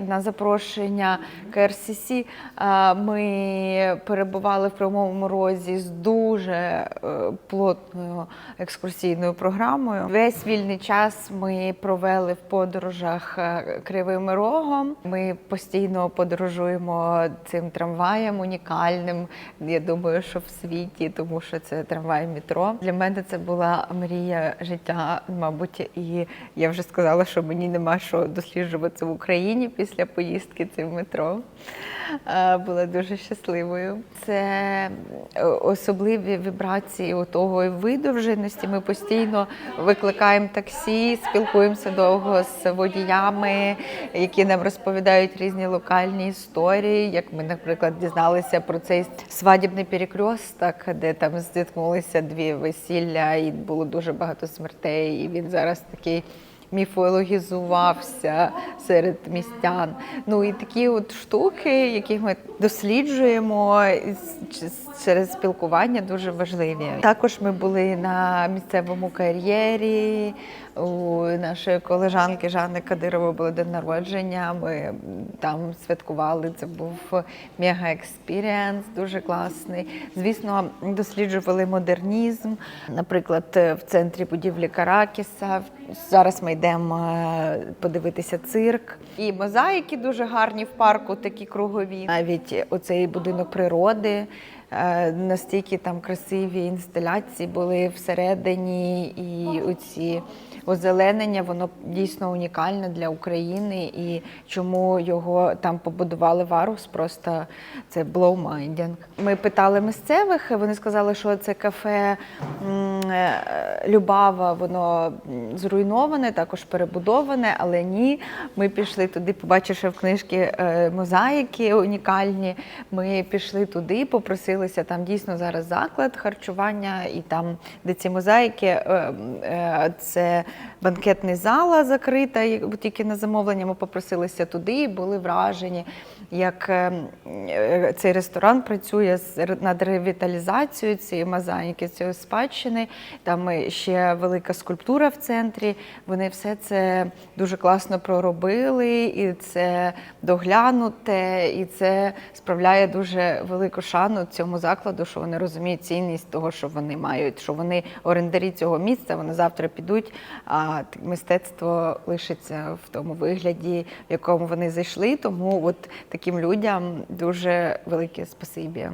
на запрошення КРСС ми перебували в Кривому Розі з дуже е, плотною екскурсійною програмою. Весь вільний час ми провели в подорожах е, Кривим Рогом. Ми постійно подорожуємо цим трамваєм унікальним. Я думаю, що в світі, тому що це трамвай метро. Для мене це була мрія життя, мабуть, і я вже сказала, що мені нема що досліджувати в Україні після поїздки цим метро. Е, Була дуже щасливою. Це е, особливі вібрації того видовженості. Ми постійно викликаємо таксі, спілкуємося довго з водіями, які нам розповідають різні локальні історії. Як ми, наприклад, дізналися про цей свадібний перекресток, де там зіткнулися дві весілля, і було дуже багато смертей. І він зараз такий міфологізувався серед містян. Ну і такі от штуки, які ми досліджуємо через спілкування, дуже важливі. Також ми були на місцевому кар'єрі. У нашої колежанки Жанни Кадирової було день народження. Ми там святкували. Це був мега експірієнс, дуже класний. Звісно, досліджували модернізм. Наприклад, в центрі будівлі Каракіса. Зараз ми йдемо е, подивитися цирк. І мозаїки дуже гарні в парку, такі кругові. Навіть оцей будинок природи. е, Настільки там красиві інсталяції були всередині, і оці озеленення, воно дійсно унікальне для України. І чому його там побудували Варус, просто це блоумайндінг. Ми питали місцевих, вони сказали, що це кафе Любава, воно зруйноване, також перебудоване, але ні. Ми пішли туди, побачивши в книжці е, мозаїки унікальні. Ми пішли туди, попросилися там дійсно зараз заклад харчування, і там, де ці мозаїки, е, е, це банкетний зала закрита, тільки на замовлення. Ми попросилися туди і були вражені, як е, е, цей ресторан працює над ревіталізацією цієї мозаїки, цієї спадщини. Там ще велика скульптура в центрі. Вони все це дуже класно проробили, і це доглянуте, і це справляє дуже велику шану цьому закладу, що вони розуміють цінність того, що вони мають, що вони орендарі цього місця, вони завтра підуть, а мистецтво лишиться в тому вигляді, в якому вони зайшли. Тому от таким людям дуже велике спасибі.